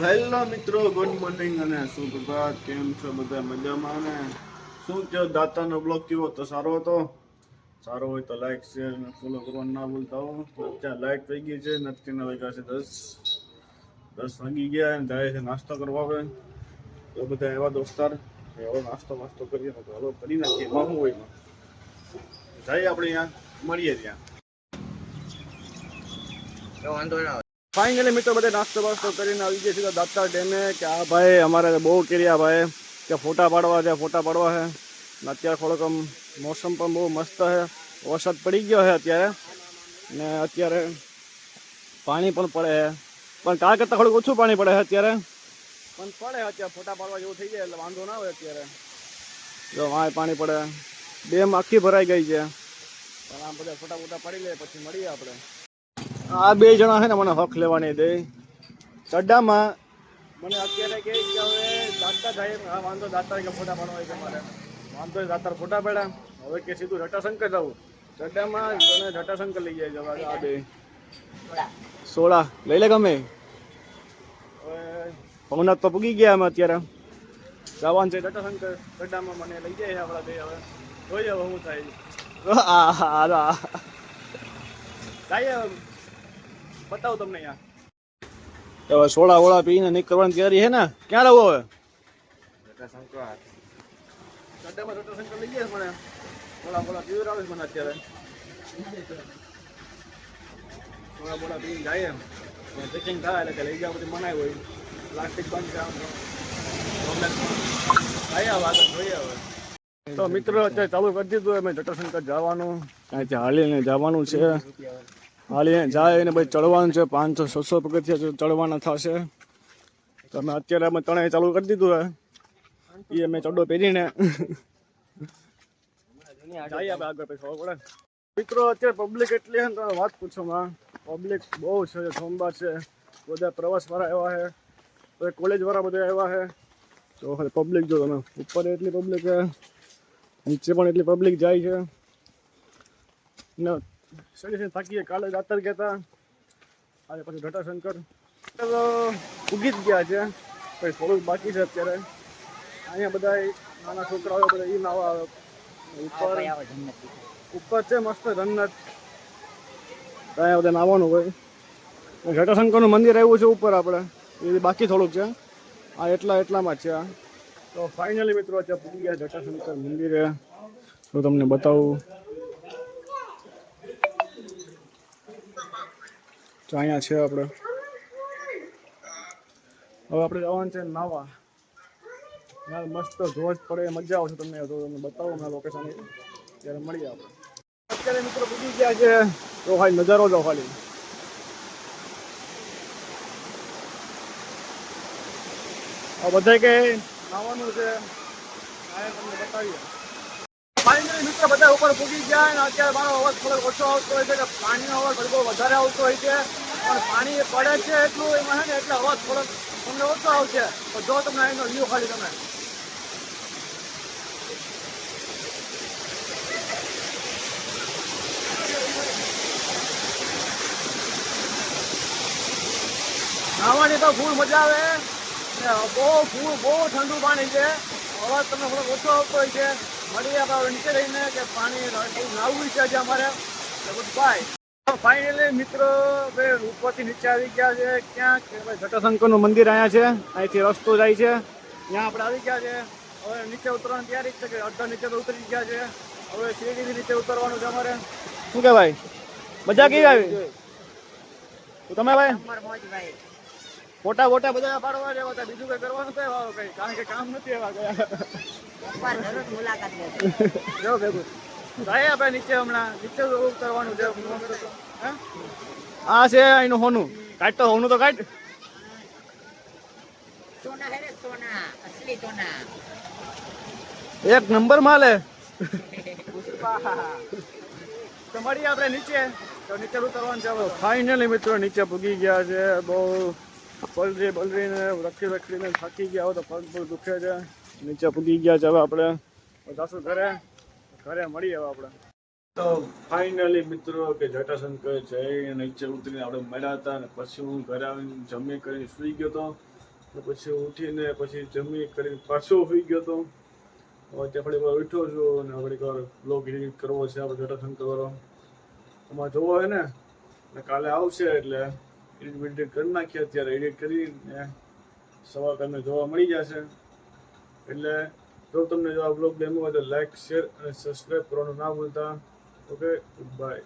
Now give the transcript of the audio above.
Hello મિત્રો good morning અને સુપ્રભાત કેમ છો બધા મજામાં? ને શું કહો દાતાનો બ્લોગ કેવો? તો સારો હતો? સારો હોય તો લાઈક શેર અને ફોલો કરવાનું ના ભૂલતા હો. અત્યારે લાઈટ થઈ ગઈ છે નક્કીના વાગ્યા છે દસ. દસ વાગી ગયા અને જાય છે નાસ્તો કરવા આવે તો બધા એવા દોસ્તાર એવો નાસ્તો વાસ્તો કરીએ ને તો હલો કરી નાખીએ. એમાં શું હોય જાય આપણે અહીંયા મળીએ ત્યાં. ફાઇનલી મિત્રો બધે નાસ્તો વાસ્તો કરીને આવી ગયા સીધા દાતા ડેમે કે આ ભાઈ અમારે બહુ કર્યા ભાઈ, કે ફોટા પાડવા છે, ફોટા પાડવા છે. ને અત્યારે થોડોક આમ મોસમ પણ બહુ મસ્ત છે. વરસાદ પડી ગયો છે અત્યારે. ને અત્યારે પાણી પણ પડે છે. પણ કાલ કરતાં થોડુંક ઓછું પાણી પડે છે અત્યારે. પણ પડે અત્યારે ફોટા પાડવા જેવું થઈ જાય, એટલે વાંધો ના આવે અત્યારે. જો વાંય પાણી પડે. ડેમ આખી ભરાઈ ગઈ છે. પણ આ બધા ફોટા ફોટા પાડી લે, પછી મળીએ આપણે. આ બે જણા છે ને મને હક લેવાની દે. ચડ્ડામાં મને અત્યારે કહે કે હવે દાતા થાય હા વાંધો દાતા કે ફોટા પાડવા છે મારે વાંધો દાતાર ફોટા પાડ્યા. હવે કે સીધું જટાશંકર જવું ચડ્ડામાં તને જટાશંકર લઈ જાય જવા આ બે. સોળા. લઈ લે ગમે. ભવનાથ તો પૂગી ગયા અમે અત્યારે. જવાનું છે જટાશંકર ચડ્ડામાં મને લઈ જાય આપણા બે હવે. જોઈએ હવે શું થાય. આ આ આ જઈએ. બતાવું તમને અહીંયા. હવે સોડા વોળા પીને નીકળવાની તૈયારી છે ને? ક્યાં રહો હવે? ગड्ढામાં જટાશંકર લઈ ગયા મને. બોલા બોલા પીવડાવે છે મને અત્યારે. સોડા બોલા પીને જાય એમ. ચેકિંગ થાય એટલે કે લઈ જાવ પછી મનાય હોય. પ્લાસ્ટિક બંધ છે આમ તો. જાય હવે આગળ જોઈએ હવે. તો મિત્રો અત્યારે ચાલુ કરી દીધું અમે જટાશંકર જવાનું. અહીંથી હાલીને જવાનું છે. હાલીને જાય ને ભાઈ ચડવાનું છે. પાંચસો, છસો પગથિયા ચડવાના થશે. તો અમે અત્યારે અમે ત્રણેય ચાલુ કરી દીધું હે. એ અમે ચડો પહેરીને. આગળ પછી, ખબર પડે. મિત્રો, અત્યારે પબ્લિક એટલી છે તમે વાત પૂછો માં. પબ્લિક બહુ છે સોમવાર છે. બધા પ્રવાસવાળા એવા છે. બધા કોલેજવાળા બધા એવા છે. તો પબ્લિક જો તમે. ઉપર એટલી પબ્લિક છે, નીચે પણ એટલી પબ્લિક જાય છે. ને સડી થાકીએ કાલે દાતર કહેતા આજે પછી જટાશંકર તો ઉગી જ ગયા છે. પછી થોડુંક બાકી છે અત્યારે. અહીંયા બધા નાના છોકરાઓ બધા એ નાવા ઉપર ઉપર છે મસ્ત જન્નત અહીંયા બધા નાવાનું હોય. ઘટાશંકરનું મંદિર આવ્યું છે ઉપર આપણે. એ બાકી થોડુંક છે. આ એટલા એટલામાં છે આ. તો ફાઇનલી મિત્રો, અત્યારે પૂરી ગયા જટાશંકર મંદિરે. તો તમને બતાવું. તો અહીંયા છે આપણે. હવે આપણે જવાનું છે નાવા. યાર મસ્ત ધોજ પડે, મજા આવશે તમને તો તમને બતાવો મેં લોકેશન ત્યારે મળીએ આપણે. અત્યારે મિત્રો બીજી ગયા છે. તો ખાલી નજારો જો ખાલી. આ બધા કે નાવાનું છે. તમને બતાવીએ. ફાઇનલી મિત્ર બધા ઉપર પૂગી ગયા અને અત્યારે મારો અવાજ થોડો ઓછો આવતો હોય છે કે પાણીનો અવાજ થોડો વધારે આવતો હોય છે. પણ પાણી પડે છે એટલું એમાં છે ને એટલે અવાજ થોડોક તમને ઓછો આવશે. તો જો તમને એનો વ્યૂ ખાલી તમે. નાવાની તો ફૂલ મજા આવે. બહુ ફૂલ બહુ ઠંડુ પાણી છે. અવાજ તમને થોડોક ઓછો આવતો હોય છે. મળીએ આપણે નીચે રહીને કે પાણી લાવવું છે આજે અમારે. બાય ફાઇનલી મિત્રો ઉપરથી નીચે આવી ગયા છે. ક્યાં કે ભાઈ જટાશંકરનું મંદિર અહીંયા છે. અહીંથી રસ્તો જાય છે. ત્યાં આપણે આવી ગયા છે. હવે નીચે ઉતરવાની તૈયારી છે કે અડધા નીચે તો ઉતરી ગયા છે. હવે સીડીથી નીચે ઉતરવાનું છે અમારે. શું કે ભાઈ? મજા કેવી આવી? તમે ભાઈ. ફોટા ફોટા બધા પાડવા જેવા હતા. બીજું કઈ કરવાનું કઈ વાળો કઈ કારણ કે કામ નથી એવા ગયા. મુલાકાત જો ભેગું. ભાઈ આપણે નીચે હમણાં નીચે કરવાનું છે. આ છે અહીંનું હોનું. કાઢ તો હોનું તો કાઢ. એક નંબર માલે તમારી આપણે નીચે. તો નીચે ઉતરવાનું છે. ફાઇનલી મિત્રો નીચે પૂગી ગયા છે. બહુ પલરી પલરીને રખડી રખડીને થાકી ગયા હોય તો પગ પગ દુખે છે. નીચે પૂગી ગયા છે હવે આપણે. જાશું ઘરે ઘરે મળીએ આપણે. તો ફાઇનલી મિત્રો કે જટાશંકર જઈને નીચે ઉતરીને આપણે મળ્યા હતા અને પછી હું ઘરે આવીને જમી કરીને સુઈ ગયો હતો પછી ઉઠીને પછી જમી કરીને પાછો સુઈ ગયો હતો હવે ત્યાં ફરી વાર ઉઠ્યો છું અને ફરી વાર બ્લોગ એડિટ કરવો છે આપણે જટાશંકર વાળો. તમારે જોવો હોય ને, કાલે આવશે એટલે એડિટ એડિટ કરી નાખીએ અત્યારે એડિટ કરીને સવાર તમને જોવા મળી જશે. એટલે જો તમને જો આ બ્લોગ ગમ્યો હોય તો લાઈક શેર અને સબસ્ક્રાઈબ કરવાનું ના ભૂલતા. Okay good bye